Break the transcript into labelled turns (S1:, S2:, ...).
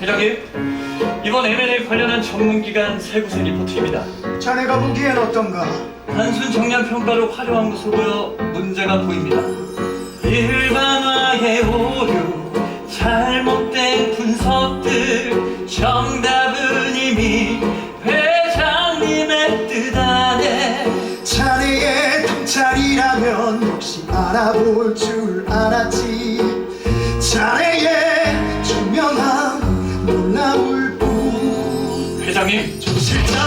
S1: 회장님 이번 M&A 관련한 전문기관 세 곳의 리포트입니다
S2: 자네가 보기엔 어떤가?
S1: 단순 정량 평가로 화려한 것으로 문제가 보입니다. 일반화의 오류, 잘못된 분석들, 정답은 이미 회장님의 뜻 안에.
S2: 자네의 통찰이라면 혹시 알아볼 줄 알았지? 자네의 투명함 놀라울 뿐.
S1: 회장님
S2: 좀 실장